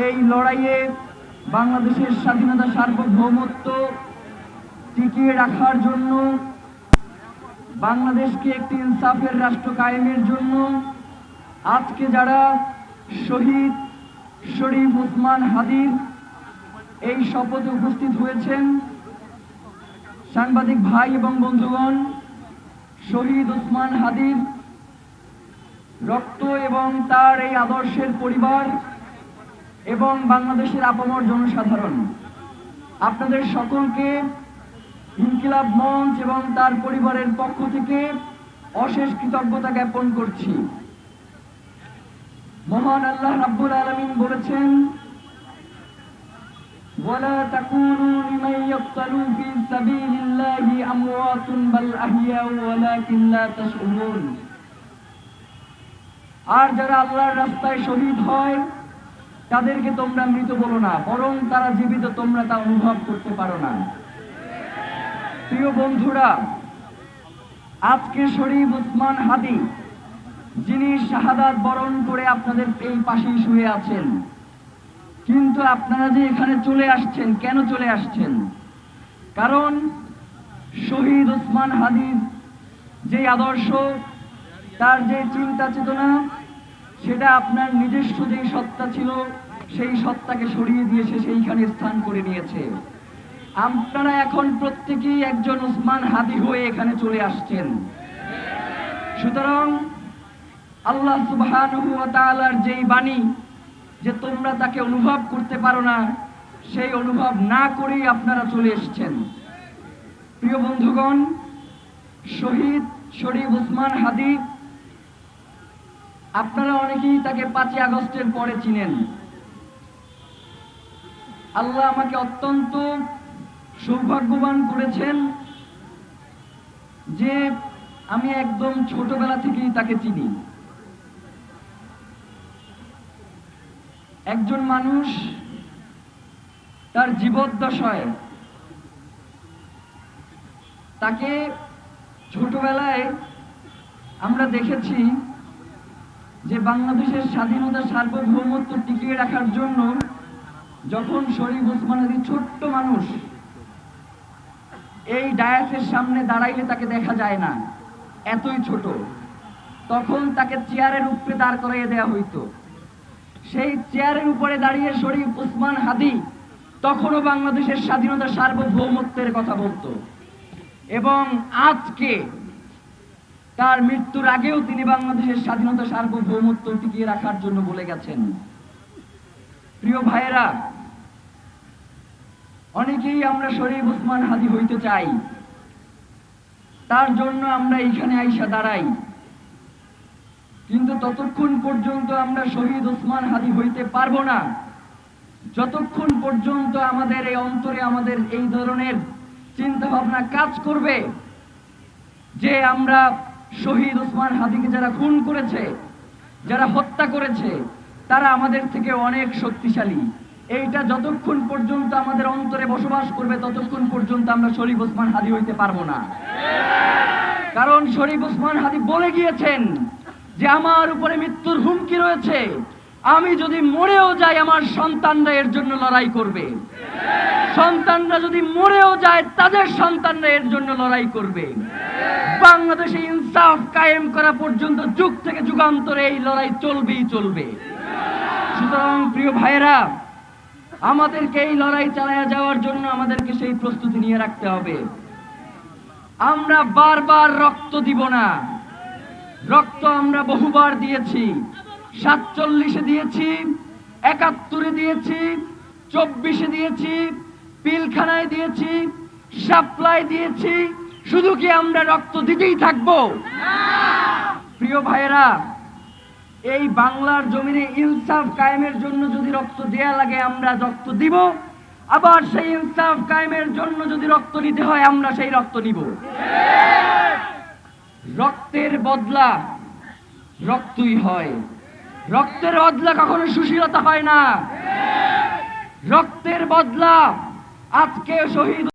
এই লড়াইয়ে বাংলাদেশের স্বাধীনতা সার্বভৌমত্ব টিকিয়ে রাখার জন্য, বাংলাদেশকে একটি ইনসাফের রাষ্ট্র কায়েমের জন্য আজকে যারা শহীদ শরীফ উসমান হাদির এই শপথে উপস্থিত হয়েছেন, সাংবাদিক ভাই এবং বন্ধুগণ, শহীদ উসমান হাদির রক্ত এবং তার এই আদর্শের পরিবার এবং বাংলাদেশের আপামর জনসাধারণ আপনাদের সকলকে ইনকিলাব মঞ্চ এবং তার পরিবারের পক্ষ থেকে অশেষ কৃতজ্ঞতা জ্ঞাপন করছি মহান আল্লাহ রাব্বুল আলামিন বলেছেন ولا تكونوا لمن يقتل في سبيل الله أموات بل أحياء ولكن لا تشعرون আর যারা আল্লাহর রাস্তায় শহীদ হয় তাদেরকে তোমরা মৃত বলো না, বরং তারা জীবিত, তোমরা তা অনুভব করতে পারো না। প্রিয় বন্ধুরা, আজকে শরীফ উসমান হাদি, যিনি শাহাদাত বরণ করে আপনাদের এই পাশেই শুয়ে আছেন, কিন্তু আপনারা যে এখানে চলে আসছেন, কেন চলে আসছেন? কারণ শহীদ উসমান হাদির যে আদর্শ, তার যে চিন্তা চেতনা সেটা আপনার নিজস্ব যেই সত্তা ছিল, সেই সত্তাকে সরিয়ে দিয়ে সে সেইখানে স্থান করে নিয়েছে। আপনারা এখন প্রত্যেকেই একজন উসমান হাদি হয়ে এখানে চলে আসছেন। সুতরাং আল্লাহ তাআলার যেই বাণী, যে তোমরা তাকে অনুভব করতে পারো না, সেই অনুভব না করেই আপনারা চলে এসেছেন। প্রিয় বন্ধুগণ, শহীদ শরীফ উসমান হাদি আপনারা অনেকেই তাকে পাঁচই আগস্টের পরে চিনেন। আল্লাহ আমাকে অত্যন্ত সৌভাগ্যবান করেছেন যে আমি একদম ছোটবেলা থেকেই তাকে চিনি। একজন মানুষ, তার জীবদ্দশায় তাকে ছোটবেলায় আমরা দেখেছি যে বাংলাদেশের স্বাধীনতা সার্বভৌমত্ব টিকিয়ে রাখার জন্য যখন শরীফ ওসমান আলী ছোট্ট মানুষ, এই ডায়াসের সামনে দাঁড়াইলে তাকে দেখা যায় না, এতই ছোট। তখন তাকে চেয়ারের উপরে দাঁড় করাইয়ে দেওয়া হইতো। সেই চেয়ারের উপরে দাঁড়িয়ে শরীফ উসমান হাদি তখনও বাংলাদেশের স্বাধীনতা সার্বভৌমত্বের কথা বলতো। এবং আজকে তার মৃত্যুর আগেও তিনি বাংলাদেশের স্বাধীনতা সার্বভৌমত্ব টিকিয়ে রাখার জন্য বলে গেছেন। প্রিয় ভাইয়েরা, অনেকেই আমরা শরীফ উসমান হাদি হইতে চাই। তার জন্য আমরা এইখানে আইসা দাঁড়াই। কিন্তু ততক্ষণ পর্যন্ত আমরা শহীদ ওসমান হাদি হইতে পারব না। যতক্ষণ পর্যন্ত আমাদের এই অন্তরে আমাদের এই ধরনের চিন্তা ভাবনা কাজ করবে যে আমরা শহীদ ওসমান হাদিকে যারা খুন করেছে, যারা হত্যা করেছে, তারা আমাদের থেকে অনেক শক্তিশালী। এইটা যতক্ষণ পর্যন্ত আমাদের অন্তরে বসবাস করবে, ততক্ষণ পর্যন্ত আমরা শরীফ ওসমান হাদি হইতে পারব না। কারণ শরীফ ওসমান হাদি বলে গিয়েছেন যে, আমার উপরে মৃত্যুর হুমকি রয়েছে। আমি যদি মরেও যাই, আমার সন্তানরা এর জন্য লড়াই করবে। সন্তানরা যদি মরেও যায়, তাদের সন্তানরা এর জন্য লড়াই করবে। বাংলাদেশে ইনসাফ কায়েম করা পর্যন্ত যুগ থেকে যুগান্তরে এই লড়াই চলবেই চলবে। সুতরাং প্রিয় ভাইয়েরা, আমাদেরকে এই লড়াই চালায়া যাওয়ার জন্য আমাদেরকে সেই প্রস্তুতি নিয়ে রাখতে হবে। আমরা বারবার রক্ত দিব না। রক্ত আমরা বহুবার দিয়েছি। সাতচল্লিশে দিয়েছি, একাত্তরে দিয়েছি, চব্বিশে দিয়েছি পিলখানায় দিয়েছি, সাপ্লাই দিয়েছি, শুধু কি আমরা রক্ত দিতেই থাকব? প্রিয় ভাইয়েরা, এই বাংলার জমিনে ইনসাফ কায়েমের জন্য যদি রক্ত দেয়া লাগে, আমরা রক্ত দিব। আবার সেই ইনসাফ কায়েমের জন্য যদি রক্ত নিতে হয়, আমরা সেই রক্ত নিব। রক্তের বদলা রক্তই হয়। রক্তের বদলা কখনো সুশীলতা হয় না। রক্তের বদলা আজকে শহীদ